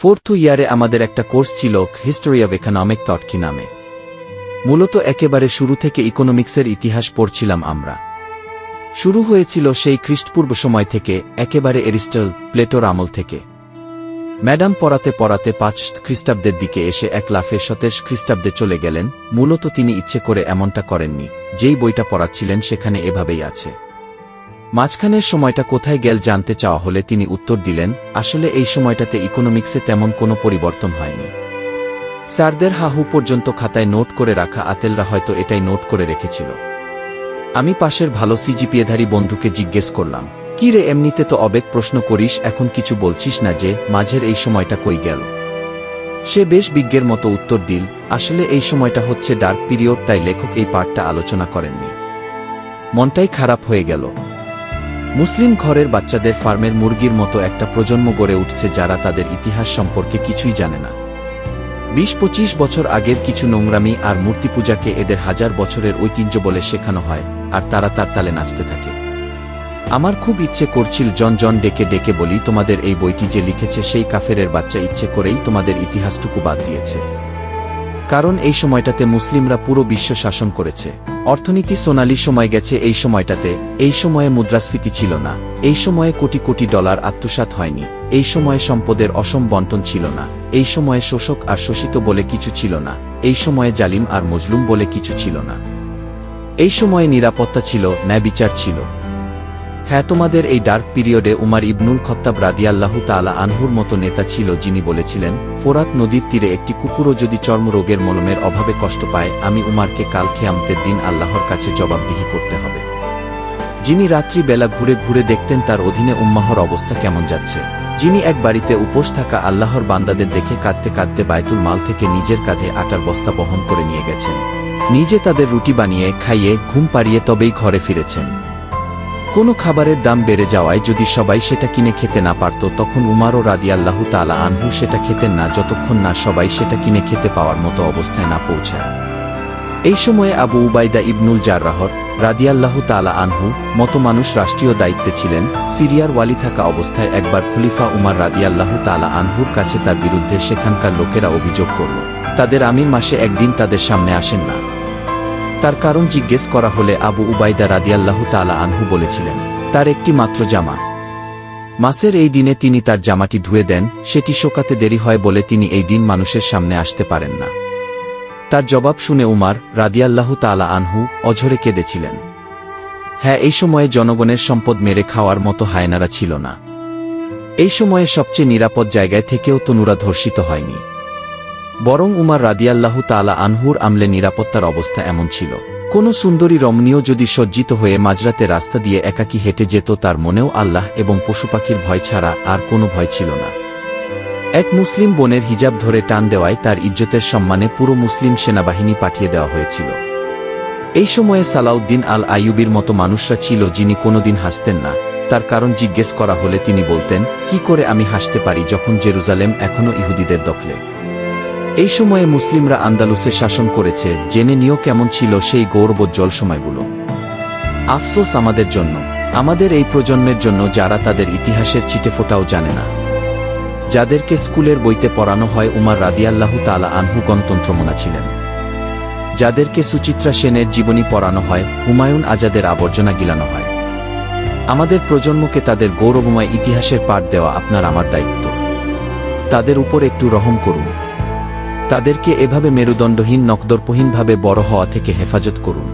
Fourth ইয়ারে আমাদের একটা কোর্স ছিল হিস্টোরি অব ইকোনমিক তটকি নামে। মূলত একেবারে শুরু থেকে ইকোনমিক্সের ইতিহাস পড়ছিলাম আমরা। শুরু হয়েছিল সেই খ্রিস্টপূর্ব সময় থেকে, একেবারে এরিস্টল, প্লেটোর আমল থেকে। ম্যাডাম পড়াতে পড়াতে পাঁচ খ্রিস্টাব্দের দিকে এসে এক লাফে সতেশ খ্রিস্টাব্দে চলে গেলেন, মূলত তিনি ইচ্ছে করে এমনটা করেননি, যেই বইটা পড়াচ্ছিলেন সেখানে এভাবেই আছে। মাঝখানের সময়টা কোথায় গেল জানতে চাওয়া হলে তিনি উত্তর দিলেন, আসলে এই সময়টাতে ইকোনমিক্সে তেমন কোনো পরিবর্তন হয়নি। স্যারদের হাহু পর্যন্ত খাতায় নোট করে রাখা আতেলরা হয়তো এটাই নোট করে রেখেছিল। আমি পাশের ভালো সিজিপিএধারী বন্ধুকে জিজ্ঞেস করলাম, কি রে, এমনিতে তো অবেগ প্রশ্ন করিস, এখন কিছু বলছিস না যে, মাঝের এই সময়টা কই গেল? সে বেশ বিজ্ঞের মতো উত্তর দিল, আসলে এই সময়টা হচ্ছে ডার্ক পিরিয়ড, তাই লেখক এই পাঠটা আলোচনা করেননি। মনটাই খারাপ হয়ে গেল। মুসলিম ঘরের বাচ্চাদের ফার্মের মুরগির মতো একটা প্রজন্ম গড়ে উঠছে যারা তাদের ইতিহাস সম্পর্কে কিছুই জানে না। বিশ পঁচিশ বছর আগের কিছু নোংরামি আর মূর্তি পূজাকে এদের হাজার বছরের ঐতিহ্য বলে শেখানো হয়, আর তারা তার তালে নাচতে থাকে। আমার খুব ইচ্ছে করছিল জন জন ডেকে ডেকে বলি, তোমাদের এই বইটি যে লিখেছে সেই কাফেরের বাচ্চা ইচ্ছে করেই তোমাদের ইতিহাসটুকু বাদ দিয়েছে। কারণ এই সময়টাতে মুসলিমরা পুরো বিশ্ব শাসন করেছে। অর্থনীতি সোনালি সময় গেছে এই সময়টাতে, এই সময়ে মুদ্রাস্ফীতি ছিল না। এই সময়ে কোটি কোটি ডলার আত্মসাৎ হয়নি। এই সময়ে সম্পদের অসম বন্টন ছিল না। এই সময়ে শোষক আর শোষিত বলে কিছু ছিল না। এই সময়ে জালিম আর মজলুম বলে কিছু ছিল না। এই সময়ে নিরাপত্তা ছিল ন্যায় বিচার ছিল। হ্যাঁ তোমাদের এই ডার্ক পিরিয়ডে উমার ইবনুল খত্তাব রাদিয়াল্লাহু তাআলা আনহুর মতো নেতা ছিল যিনি বলেছিলেন, ফোরাত নদীর তীরে একটি কুকুরও যদি চর্মরোগের মলমের অভাবে কষ্ট পায়, আমি উমারকে কাল খেয়ামতের দিন আল্লাহর কাছে জবাবদিহি করতে হবে। যিনি রাত্রি বেলা ঘুরে ঘুরে দেখতেন তার অধীনে উম্মাহর অবস্থা কেমন যাচ্ছে। যিনি এক বাড়িতে উপোস থাকা আল্লাহর বান্দাদের দেখে কাঁদতে কাঁদতে বায়তুল মাল থেকে নিজের কাঁধে আটার বস্তা বহন করে নিয়ে গেছেন। নিজে তাদের রুটি বানিয়ে, খাইয়ে, ঘুম পাড়িয়ে তবেই ঘরে ফিরেছেন। কোনো খাবারের দাম বেড়ে যাওয়ায় যদি সবাই সেটা কিনে খেতে না পারত, তখন উমারও রাদিয়াল্লাহু তালা আনহু সেটা খেতেন না, যতক্ষণ না সবাই সেটা কিনে খেতে পাওয়ার মতো অবস্থায় না পৌঁছায়। এই সময়ে আবু উবাইদা ইবনুল জাররাহর রাদিয়াল্লাহু তালা আনহু মতো মানুষ রাষ্ট্রীয় দায়িত্বে ছিলেন, সিরিয়ার ওয়ালি থাকা অবস্থায় একবার খলিফা উমার রাদিয়াল্লাহু তালা আনহুর কাছে তার বিরুদ্ধে সেখানকার লোকেরা অভিযোগ করল, তাদের আমির মাসে একদিন তাদের সামনে আসেন না। তার কারণ জিজ্ঞেস করা হলে আবু উবাইদা রাদিয়াল্লাহু তালা আনহু বলেছিলেন, তার একটি মাত্র জামা। মাসের এই দিনে তিনি তার জামাটি ধুয়ে দেন, সেটি শোকাতে দেরি হয় বলে তিনি এই দিন মানুষের সামনে আসতে পারেন না। তার জবাব শুনে উমার রাদিয়াল্লাহু তালা আনহু অঝরে কেঁদেছিলেন। হ্যাঁ এই সময়ে জনগণের সম্পদ মেরে খাওয়ার মতো হায়নারা ছিল না। এই সময়ে সবচেয়ে নিরাপদ জায়গায় থেকেও তনুরা ধর্ষিত হয়নি। বরং উমার রাদিয়াল্লাহু তালা আনহুর আমলে নিরাপত্তার অবস্থা এমন ছিল। কোন সুন্দরী রমণীয় যদি সজ্জিত হয়ে মাঝরাতে রাস্তা দিয়ে একাকী হেঁটে যেত তার মনেও আল্লাহ এবং পশুপাখির ভয় ছাড়া আর কোনো ভয় ছিল না। এক মুসলিম বোনের হিজাব ধরে টান দেওয়ায় তার ইজ্জতের সম্মানে পুরো মুসলিম সেনাবাহিনী পাঠিয়ে দেওয়া হয়েছিল। এই সময়ে সালাউদ্দিন আল আইয়ুবির মতো মানুষরা ছিল যিনি কোনোদিন হাসতেন না। তার কারণ জিজ্ঞেস করা হলে তিনি বলতেন, কি করে আমি হাসতে পারি যখন জেরুজালেম এখনও ইহুদিদের দখলে? এই সময়ে মুসলিমরা আন্দালুসে শাসন করেছে, জেনে নিও কেমন ছিল সেই গৌরবোজ্জ্বল সময়গুলো। আফসোস আমাদের জন্য। আমাদের এই প্রজন্মের জন্য যারা তাদের ইতিহাসের চিটেফোটাও জানে না। যাদেরকে স্কুলের বইতে পড়ানো হয় উমার রাদিয়াল্লাহু তালা আনহু গণতন্ত্রমনা ছিলেন। যাদেরকে সুচিত্রা সেনের জীবনী পড়ানো হয়, হুমায়ুন আজাদের আবর্জনা গিলানো হয়। আমাদের প্রজন্মকে তাদের গৌরবময় ইতিহাসের পাঠ দেওয়া আপনার আমার দায়িত্ব। তাদের উপর একটু রহম করুন। তাদেরকে এভাবে মেরুদণ্ডহীন নকদর্পহীনভাবে বড় হওয়া থেকে হেফাজত করুন।